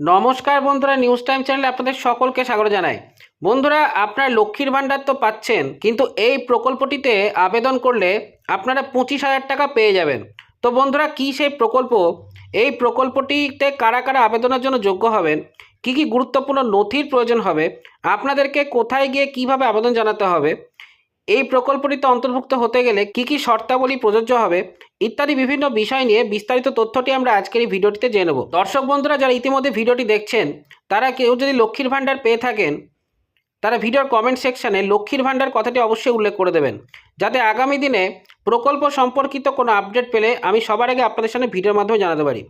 নমস্কার বন্ধুরা news time চ্যানেলে আপনাদের সকলকে স্বাগত জানাই। বন্ধুরা, আপনারা লক্ষ্মীর ভাণ্ডার তো পাচ্ছেন, কিন্তু এই প্রকল্পটিতে আবেদন করলে আপনারা পঁচিশ হাজার টাকা পেয়ে যাবেন। তো বন্ধুরা, কী সেই প্রকল্প? এই প্রকল্পটিতে কারা কারা আবেদনের জন্য যোগ্য হবেন? কি কি গুরুত্বপূর্ণ নথির প্রয়োজন হবে? আপনাদেরকে কোথায় গিয়ে কীভাবে আবেদন জানাতে হবে? এই প্রকল্পটিতে অন্তর্ভুক্ত হতে গেলে কি কি শর্তাবলী প্রযোজ্য হবে ইত্যাদি বিভিন্ন বিষয় নিয়ে বিস্তারিত তথ্যটি আমরা আজকের এই ভিডিওটিতে জেনে নেব। দর্শক বন্ধুরা, যারা ইতিমধ্যে ভিডিওটি দেখছেন, তারা কেউ যদি লক্ষ্মীর ভাণ্ডার পেয়ে থাকেন, তারা ভিডিওর কমেন্ট সেকশানে লক্ষ্মীর ভাণ্ডার কথাটি অবশ্যই উল্লেখ করে দেবেন, যাতে আগামী দিনে প্রকল্প সম্পর্কিত কোনো আপডেট পেলে আমি সবার আগে আপনাদের সামনে ভিডিওর মাধ্যমে জানাতে পারি।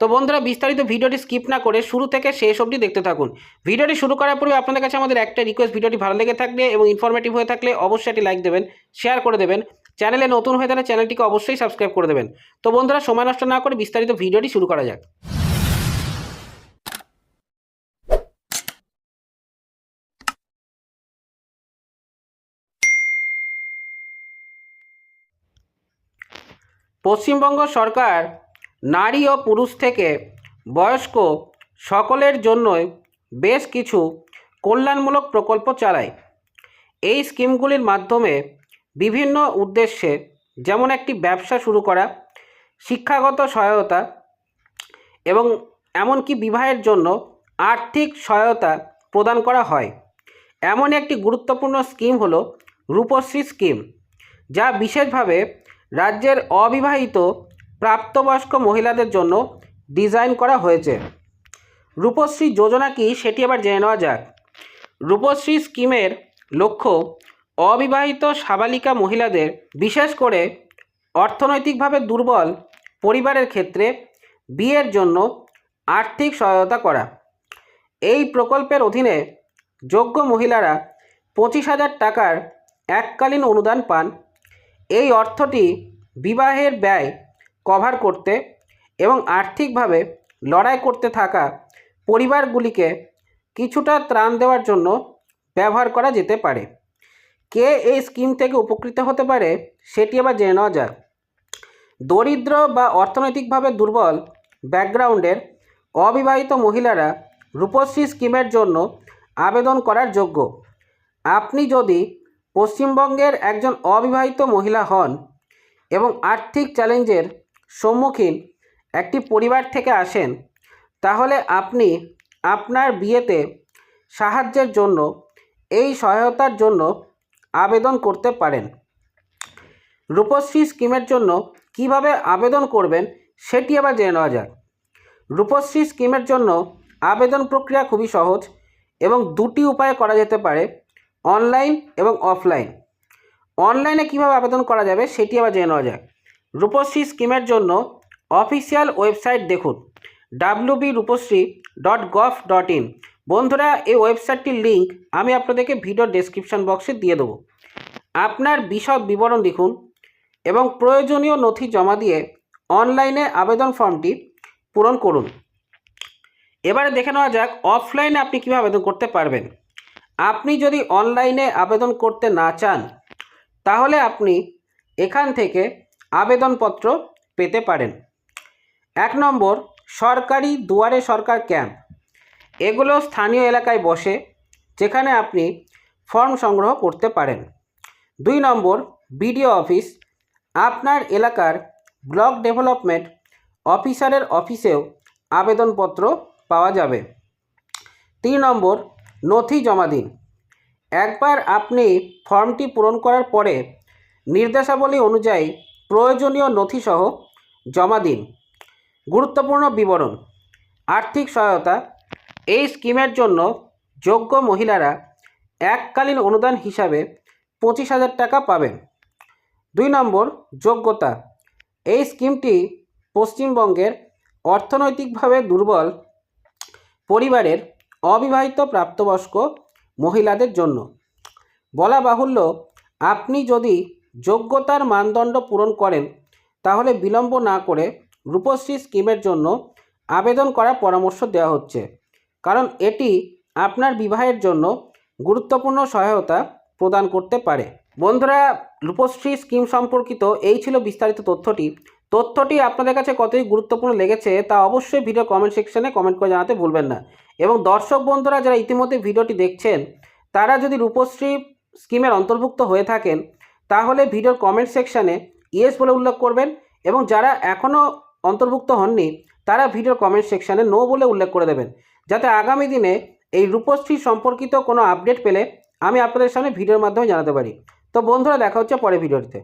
তো বন্ধুরা, বিস্তারিত ভিডিওটি স্কিপ না করে শুরু থেকে শেষ অবধি দেখতে থাকুন। ভিডিওটি শুরু করার পূর্বে আপনাদের কাছে আমাদের একটা রিকোয়েস্ট ভিডিওটি ভালো লেগে থাকলে এবং ইনফরমেটিভ হয়ে থাকলে অবশ্যই একটি লাইক দেবেন শেয়ার করে দেবেন। চ্যানেলে নতুন হয়ে থাকলে চ্যানেলটিকে অবশ্যই সাবস্ক্রাইব করে দেবেন। তো বন্ধুরা, সময় নষ্ট না করে বিস্তারিত ভিডিওটি শুরু করা যাক। পশ্চিমবঙ্গ সরকার নারী ও পুরুষ থেকে বয়স্ক সকলের জন্যই বেশ কিছু কল্যাণমূলক প্রকল্প চালায়। এই স্কিমগুলির মাধ্যমে বিভিন্ন উদ্দেশ্যে যেমন একটি ব্যবসা শুরু করা, শিক্ষাগত সহায়তা এবং এমনকি বিবাহের জন্য আর্থিক সহায়তা প্রদান করা হয়। এমন একটি গুরুত্বপূর্ণ স্কিম হল রূপশ্রী স্কিম, যা বিশেষভাবে রাজ্যের অবিবাহিত প্রাপ্তবয়স্ক মহিলাদের জন্য ডিজাইন করা হয়েছে। রূপশ্রী যোজনা কি সেটি আবার জেনে নেওয়া যাক। রূপশ্রী স্কিমের লক্ষ্য অবিবাহিত সাবালিকা মহিলাদের বিশেষ করে অর্থনৈতিকভাবে দুর্বল পরিবারের ক্ষেত্রে বিয়ের জন্য আর্থিক সহায়তা করা। এই প্রকল্পের অধীনে যোগ্য মহিলারা পঁচিশ হাজার টাকার এককালীন অনুদান পান। এই অর্থটি বিবাহের ব্যয় কভার করতে এবং আর্থিকভাবে লড়াই করতে থাকা পরিবারগুলিকে কিছুটা ত্রাণ দেওয়ার জন্য ব্যবহার করা যেতে পারে। কে এই স্কিম থেকে উপকৃত হতে পারে সেটি আবার জেনে নেওয়া যাক। দরিদ্র বা অর্থনৈতিকভাবে দুর্বল ব্যাকগ্রাউন্ডের অবিবাহিত মহিলারা রূপশ্রী স্কিমের জন্য আবেদন করার যোগ্য। আপনি যদি পশ্চিমবঙ্গের একজন অবিবাহিত মহিলা হন এবং আর্থিক চ্যালেঞ্জের সম্মুখীন একটি পরিবার থেকে আসেন, তাহলে আপনি আপনার বিয়েতে সাহায্যের জন্য, এই সহায়তার জন্য আবেদন করতে পারেন। রূপশ্রী স্কিমের জন্য কীভাবে আবেদন করবেন সেটি আবার জেনে নেওয়া যাক। রূপশ্রী স্কিমের জন্য আবেদন প্রক্রিয়া খুবই সহজ এবং দুটি উপায়ে করা যেতে পারে, অনলাইন এবং অফলাইন। অনলাইনে কীভাবে আবেদন করা যাবে সেটি আবার জেনে নেওয়া যাক। রূপশ্রী স্কিমের জন্য অফিসিয়াল ওয়েবসাইট দেখুন W B Rupashree dot gov dot in বন্ধুরা, এই ওয়েবসাইটটির লিঙ্ক আমি আপনাদেরকে ভিডিও ডেসক্রিপশন বক্সে দিয়ে দেবো। আপনার বিশদ বিবরণ লিখুন এবং প্রয়োজনীয় নথি জমা দিয়ে অনলাইনে আবেদন ফর্মটি পূরণ করুন। এবারে দেখে নেওয়া যাক অফলাইনে আপনি কীভাবে আবেদন করতে পারবেন। আপনি যদি অনলাইনে আবেদন করতে না চান, তাহলে আপনি এখান থেকে আবেদনপত্র পেতে পারেন। এক নম্বর, সরকারি দুয়ারে সরকার ক্যাম্প। এগুলো স্থানীয় এলাকায় বসে, যেখানে আপনি ফর্ম সংগ্রহ করতে পারেন। দুই নম্বর, বিডিও অফিস। আপনার এলাকার ব্লক ডেভেলপমেন্ট অফিসারের অফিসেও আবেদনপত্র পাওয়া যাবে। তিন নম্বর, নথি জমা দিন। একবার আপনি ফর্মটি পূরণ করার পরে নির্দেশাবলী অনুযায়ী প্রয়োজনীয় নথিসহ জমা দিন। গুরুত্বপূর্ণ বিবরণ, আর্থিক সহায়তা, এই স্কিমের জন্য যোগ্য মহিলারা এককালীন অনুদান হিসাবে পঁচিশ হাজার টাকা পাবেন। দুই নম্বর, যোগ্যতা, এই স্কিমটি পশ্চিমবঙ্গের অর্থনৈতিকভাবে দুর্বল পরিবারের অবিবাহিত প্রাপ্তবয়স্ক মহিলাদের জন্য। বলা বাহুল্য, আপনি যদি যোগ্যতার মানদণ্ড পূরণ করেন, তাহলে বিলম্ব না করে রূপশ্রী স্কিমের জন্য আবেদন করার পরামর্শ দেওয়া হচ্ছে। কারণ এটি আপনার বিবাহের জন্য গুরুত্বপূর্ণ সহায়তা প্রদান করতে পারে। বন্ধুরা, রূপশ্রী স্কিম সম্পর্কিত এই ছিল বিস্তারিত তথ্যটি। তথ্যটি আপনাদের কাছে কতই গুরুত্বপূর্ণ লেগেছে তা অবশ্যই ভিডিও কমেন্ট সেকশনে কমেন্ট করে জানাতে ভুলবেন না। এবং দর্শক বন্ধুরা, যারা ইতিমধ্যে ভিডিওটি দেখছেন, তারা যদি রূপশ্রী স্কিমের অন্তর্ভুক্ত হয়ে থাকেন তাহলে ভিডিওর কমেন্ট সেকশানে ইয়েস বলে উল্লেখ করবেন এবং যারা এখনও অন্তর্ভুক্ত হননি, তারা ভিডিওর কমেন্ট সেকশানে নো বলে উল্লেখ করে দেবেন। যাতে আগামী দিনে এই রূপশ্রী সম্পর্কিত কোনো আপডেট পেলে আমি আপনাদের সামনে ভিডিওর মাধ্যমে জানাতে পারি। তো বন্ধুরা, দেখা হচ্ছে পরে ভিডিওটিতে